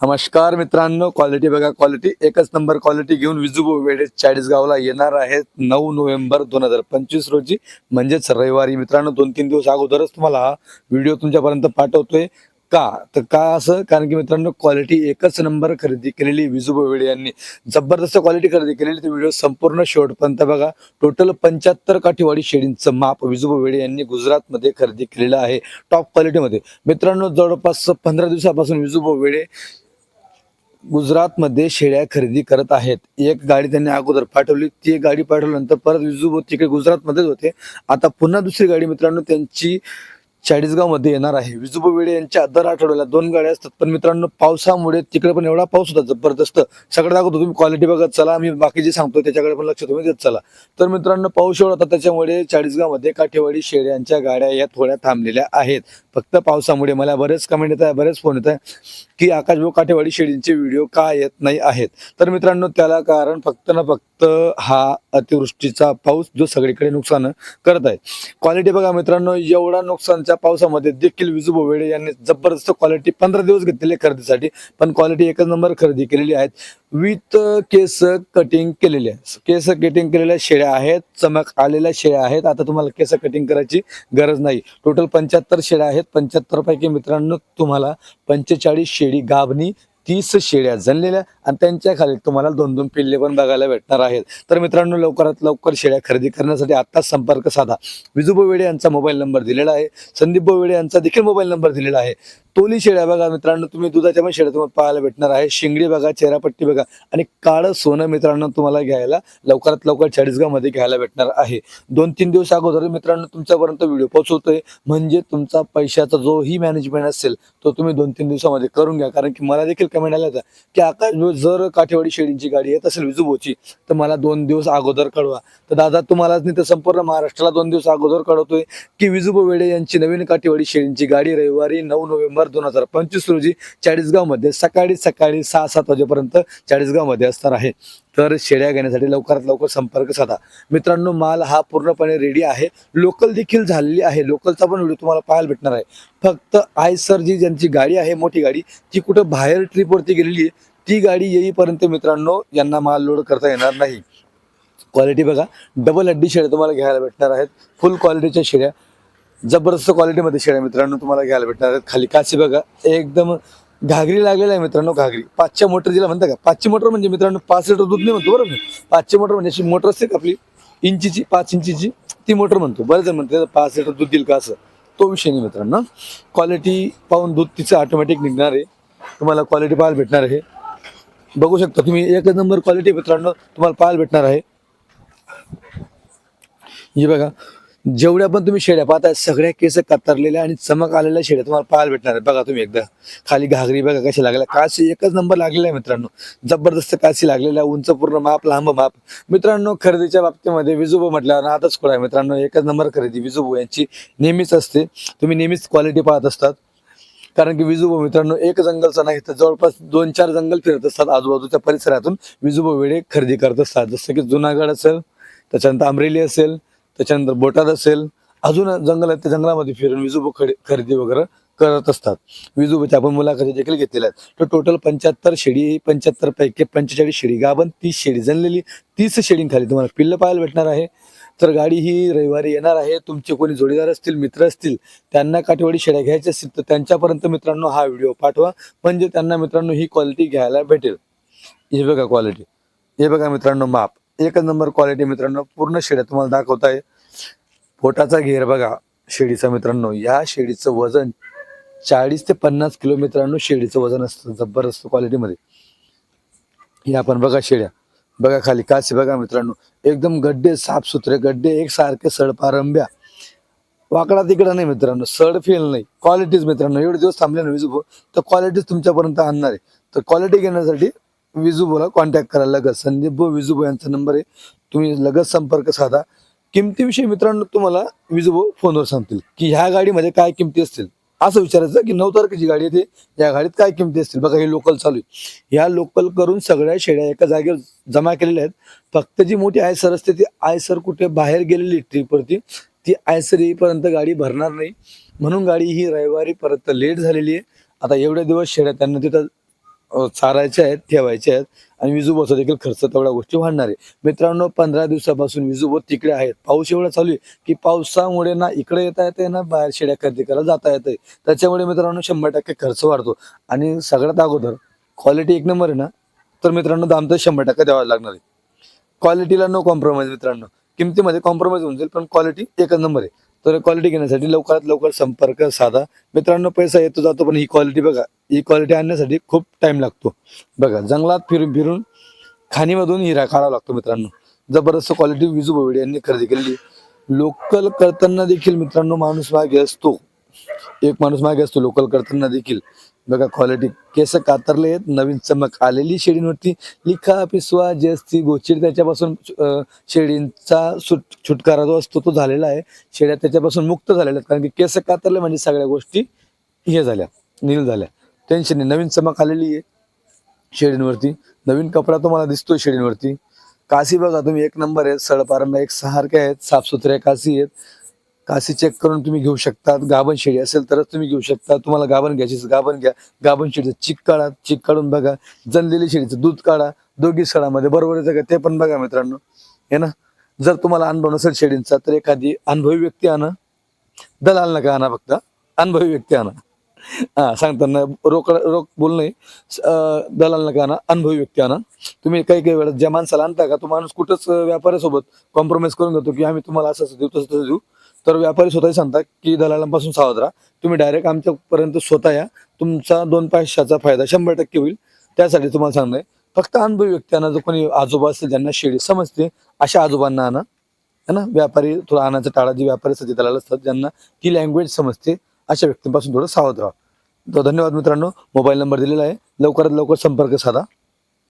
नमस्कार मित्रांनो क्वालिटी बघा क्वालिटी एकच नंबर क्वालिटी घेऊन विजुबो वेडे चाळीसगावला येणार आहेत नऊ नोव्हेंबर दोन हजार पंचवीस रोजी. म्हणजेच रविवारी मित्रांनो दोन तीन दिवस अगोदरच तुम्हाला हा व्हिडिओ तुमच्यापर्यंत पाठवतोय. का? तर का असं? कारण की मित्रांनो क्वालिटी एकच नंबर खरेदी केलेली विजुबो वेळे यांनी. जबरदस्त क्वालिटी खरेदी केलेली ते व्हिडिओ संपूर्ण शेवटपर्यंत बघा. टोटल पंच्याहत्तर काठीवाडी शेडींचं माप विजुबो वेडे यांनी गुजरातमध्ये खरेदी केलेलं आहे टॉप क्वालिटीमध्ये मित्रांनो जवळपास पंधरा दिवसापासून विजुबो वेळे गुजरातमध्ये शेळ्या खरेदी करत आहेत. एक गाडी त्यांनी अगोदर पाठवली. ती एक गाडी पाठवल्यानंतर परत विजू तिकडे गुजरातमध्येच होते. आता पुन्हा दुसरी गाडी मित्रांनो त्यांची चाळीसगावमध्ये येणार आहे. विजुबा वेडे यांच्या दर आठवड्याला दोन गाड्या असतात. पण मित्रांनो पावसामुळे तिकडे पण एवढा पाऊस होता जबरदस्त. सगळं दाखवतो तुम्ही क्वालिटी बघत चला. मी बाकी जे सांगतो त्याच्याकडे पण लक्ष तुम्ही देत चला. तर मित्रांनो पाऊस एवढा होता त्याच्यामुळे चाळीसगावमध्ये काठेवाडी काठेवाडी शेळ्यांच्या गाड्या या थोड्या थांबलेल्या आहेत. फक्त पावसामुळे मला बरेच कमेंट येत आहे बरेच फोन येत आहे की आकाश भाऊ काठेवाडी शेळींचे व्हिडिओ का येत नाही आहेत? तर मित्रांनो त्याला कारण फक्त ना फक्त हा अतिवृष्टीचा पाऊस जो सगळीकडे नुकसान करत आहे. क्वालिटी बघा मित्रांनो एवढा नुकसान नुकसानच्या पावसामध्ये देखील विजू वेडे यांनी जबरदस्त क्वालिटी पंधरा दिवस घेतलेले खरेदीसाठी पण क्वालिटी एकच नंबर खरेदी केलेली आहेत. विथ केस कटिंग केलेले. केस कटिंग केलेल्या शेळ्या आहेत चमक आलेल्या शेळ्या आहेत. आता तुम्हाला केस कटिंग करायची गरज नाही. टोटल पंच्याहत्तर शेळ्या आहेत. पंच्याहत्तर पैकी मित्रांनो तुम्हाला पंचेचाळीस शेळी गाभणी तीस शेळ्या जनलेल्या आणि त्यांच्या खाली तुम्हाला दोन दोन पिल्ले पण बघायला भेटणार आहेत. तर मित्रांनो लवकरात लवकर शेळ्या खरेदी करण्यासाठी आत्ताच संपर्क साधा. विजू बोवेडे यांचा मोबाईल नंबर दिलेला आहे. संदीप बोवेडे यांचा देखील मोबाईल नंबर दिलेला आहे. तोली शेळ्या बघा मित्रांनो तुम्ही दुधाच्या पण शेळ्या तुम्हाला पाहायला भेटणार आहे. शिंगडी बघा चेहरापट्टी बघा आणि काळं सोनं मित्रांनो तुम्हाला घ्यायला लवकरात लवकर चाळीसगावमध्ये घ्यायला भेटणार आहे. दोन तीन दिवस अगोदर मित्रांनो तुमच्यापर्यंत व्हिडिओ पोहोचवतोय. म्हणजे तुमचा पैशाचा जो ही मॅनेजमेंट असेल तो तुम्ही दोन तीन दिवसामध्ये करून घ्या. कारण की मला देखील कमेंट आला होता की आकाश जर काठेवाडी शेळींची गाडी येत असेल विजुबोची तर मला दोन दिवस अगोदर कळवा. तर दादा तुम्हालाच नाही तर संपूर्ण महाराष्ट्राला दोन दिवस अगोदर कळवतोय की विजुबो वेडे यांची नवीन काठेवाडी शेळींची गाडी रविवारी नऊ नोव्हेंबर दोन हजार पंचवीस रोजी चाळीसगावमध्ये सकाळी सकाळी सहा सात वाजेपर्यंत चाळीसगावमध्ये असणार आहे. तर शेळ्या घेण्यासाठी लवकरात लवकर संपर्क साधा. मित्रांनो माल हा पूर्णपणे रेडी आहे. लोकल देखील झालेली आहे. लोकलचा पण व्हिडिओ तुम्हाला पाहायला भेटणार आहे. फक्त आयसर जी ज्यांची गाडी आहे मोठी गाडी ती कुठं बाहेर ट्रिपवरती गेलेली आहे ती गाडी येईपर्यंत मित्रांनो यांना माल लोड करता येणार नाही. क्वालिटी बघा. डबल हड्डी शेळ्या तुम्हाला घ्यायला भेटणार आहेत. फुल क्वालिटीच्या शेळ्या. जबरदस्त क्वालिटीमध्ये शेळ्या मित्रांनो तुम्हाला घ्यायला भेटणार आहेत. खाली काशी बघा. एकदम घागरी लागलेला आहे मित्रांनो घागरी. पाचच्या मोटर जिला म्हणता का? पाचची मोटर म्हणजे मित्रांनो पाच लिटर दूध नाही म्हणतो बरोबर? पाचची मोटर म्हणजे अशी मोटर असते का आपली? इंचीची पाच इंचीची. ती मोटर म्हणतो. बरं जण म्हणते पाच लिटर दूध देईल का असं? तो विषय नाही मित्रांनो. क्वालिटी पाहून दूध तिचं ऑटोमॅटिक निघणार आहे. तुम्हाला क्वालिटी पाहायला भेटणार आहे. बघू शकता तुम्ही एकच नंबर क्वालिटी मित्रांनो तुम्हाला पाहायला भेटणार आहे. हे बघा. जेवढ्या पण तुम्ही शेड्या पाहताय सगळ्या केस कतरलेल्या आणि चमक आलेल्या शेड्या तुम्हाला पाहायला भेटणार आहे बघा तुम्ही एकदा. खाली घागरी बघा कशी लागल्या. काशी एकच नंबर लागलेला आहे मित्रांनो. जबरदस्त काशी लागलेला उंच पूर्ण माप लांब माप. मित्रांनो खरेदीच्या बाबतीमध्ये विजुबो म्हटल्यावर आताच खोळा आहे मित्रांनो. एकच नंबर खरेदी विजुबो यांची नेहमीच असते. तुम्ही नेहमीच क्वालिटी पाहत असतात. कारण की विजुबो मित्रांनो एक जंगलचा नाही तर जवळपास दोन चार जंगल फिरत असतात आजूबाजूच्या परिसरातून. विजुबो वेळे खरेदी करत असतात. जसं की जुनागड असेल त्याच्यानंतर अमरेली असेल त्याच्यानंतर बोटाद असेल अजून जंगल आहेत त्या जंगलामध्ये फिरून विजुबो खरेदी वगैरे करत असतात. विजूबाच्या आपण मुलाखती देखील घेतलेल्या आहेत. तर टोटल पंच्याहत्तर शेडी पंच्याहत्तर पैकी पंचेचाळीस शेडी गाभण तीस शेडी जनलेली तीस शेडींखाली तुम्हाला पिल्लं पाहायला भेटणार आहे. तर गाडी ही रविवारी येणार आहे. तुमचे कोणी जोडीदार असतील मित्र असतील त्यांना काठेवाडी शेड्या घ्यायच्या असतील तर त्यांच्यापर्यंत मित्रांनो हा व्हिडिओ पाठवा. म्हणजे त्यांना मित्रांनो ही क्वालिटी घ्यायला भेटेल. हे बघा क्वालिटी. हे बघा मित्रांनो माप. एक नंबर क्वालिटी मित्रांनो पूर्ण शेळ्या तुम्हाला दाखवत आहे. पोटाचा घेर बघा शेळीचा मित्रांनो. या शेळीचं वजन चाळीस ते पन्नास किलो मित्रांनो शेळीचं वजन असतं जबरदस्त क्वालिटीमध्ये हे आपण बघा शेळ्या बघा खाली काशी बघा मित्रांनो. एकदम गड्डे साफसुथरे गड्डे एकसारखे सडपारंब्या वाकडा तिकडा नाही मित्रांनो सड फेल नाही. क्वालिटीज मित्रांनो एवढे दिवस थांबले ना वीज तर क्वालिटीज तुमच्यापर्यंत आणणार आहे. तर क्वालिटी घेण्यासाठी विजूबोला कॉन्टॅक्ट करा लगत संदीप भाऊ विजूबो यांचा नंबर आहे. तुम्ही लगत संपर्क साधा. किमतीविषयी मित्रांनो तुम्हाला विजुबो फोनवर सांगतील की ह्या गाडीमध्ये काय किमती असतील? असं विचारायचं की नऊ तारखेची गाडी येते. या गाडीत काय किमती असतील? बघा हे लोकल चालू आहे. ह्या लोकल करून सगळ्या शेड्या एका जागेवर जमा केलेल्या आहेत. फक्त जी मोठी आयसर असते ती आयसर कुठे बाहेर गेलेली ट्रिपवरती ती आयसर येईपर्यंत गाडी भरणार नाही. म्हणून गाडी ही रविवारी परत लेट झालेली आहे. आता एवढे दिवस शेड्या त्यांना तिथं चारायच्या आहेत ठेवायच्या आहेत आणि विजूबोचा देखील खर्च तेवढ्या गोष्टी वाढणार आहे. मित्रांनो पंधरा दिवसापासून विजूबोत तिकडे आहेत. पाऊस एवढा चालू आहे की पावसामुळे ना इकडे येता येते ना बाहेर शेड्या खरेदी करायला जाता येते त्याच्यामुळे मित्रांनो शंभर टक्के खर्च वाढतो. आणि सगळ्यात अगोदर क्वालिटी एक नंबर आहे ना तर मित्रांनो दाम तर शंभर टक्के द्यावा लागणार आहे. क्वालिटीला नो कॉम्प्रोमाइज मित्रांनो. किमतीमध्ये कॉम्प्रोमाइज होऊन जाईल पण क्वालिटी एकच नंबर आहे. तर क्वालिटी घेण्यासाठी लवकरात लवकर संपर्क साधा. मित्रांनो पैसा येतो जातो पण ही क्वालिटी बघा ही क्वालिटी आणण्यासाठी खूप टाइम लागतो. बघा जंगलात फिरून फिरून खाणीमधून हिरा काढावा लागतो मित्रांनो. जबरदस्त क्वालिटी विजू बोवडे यांनी खरेदी केलेली. लोकल करताना देखील मित्रांनो माणूस मागे असतो. एक माणूस मागे असतो लोकल करताना देखील. बघा क्वालिटी केस कातरले आहेत. नवीन चमक आलेली शेडींवरती. लिखा पिसवा जे असती गोचिड त्याच्यापासून शेडींचा सुट छुटकारा जो असतो तो झालेला आहे. शेड्या त्याच्यापासून मुक्त झालेल्या आहेत. कारण की केस कातरले म्हणजे सगळ्या गोष्टी हे झाल्या नील झाल्या. टेन्शन नाही. नवीन चमक आलेली आहे शेडींवरती. नवीन कपडा तुम्हाला दिसतोय शेडींवरती. कासी बघा तुम्ही एक नंबर आहेत. सळपारंभ एक सारखे आहेत. साफसुथऱ्या कासी आहेत. कासी चेक करून तुम्ही घेऊ शकता गाभण शेळी असेल तरच तुम्ही घेऊ शकता. तुम्हाला गाभण घ्यायची गाभण घ्या. गाभण शेळीचं चिक काढा. चिक काढून बघा. जनलेली शेळीचं दूध काढा. दोघी सळामध्ये बरोबर आहे का ते पण बघा मित्रांनो. हे ना? जर तुम्हाला अनुभव नसेल शेळींचा तर एखादी अनुभवी व्यक्ती आणा. दलाल नका आणा फक्त. अनुभवी व्यक्ती आणा. हा सांगताना रोक रोक बोलणे दलाल नका आणा. अनुभवी व्यक्ती आणा. तुम्ही काही काही वेळा ज्या माणसाला आणता का तो माणूस कुठंच व्यापाऱ्यासोबत कॉम्प्रोमाइज करून घेतो की आम्ही तुम्हाला असं असं देऊ तसं तसं देऊ. तर व्यापारी स्वतः सांगतात की दलालांपासून सावध राहा. तुम्ही डायरेक्ट आमच्यापर्यंत स्वतः या. तुमचा दोन पैशाचा फायदा शंभर टक्के होईल. त्यासाठी तुम्हाला सांगणं आहे फक्त अनुभवी व्यक्ती जो कोणी आजोबा असतील ज्यांना शेळी समजते अशा आजोबांना आणा. है ना? व्यापारी थोडा आणायचा टाळा जे व्यापारी सध्या दलाल असतात ज्यांना ती लँग्वेज समजते अशा व्यक्तींपासून थोडं सावध राहा. तर धन्यवाद मित्रांनो. मोबाईल नंबर दिलेला आहे. लवकरात लवकर संपर्क साधा.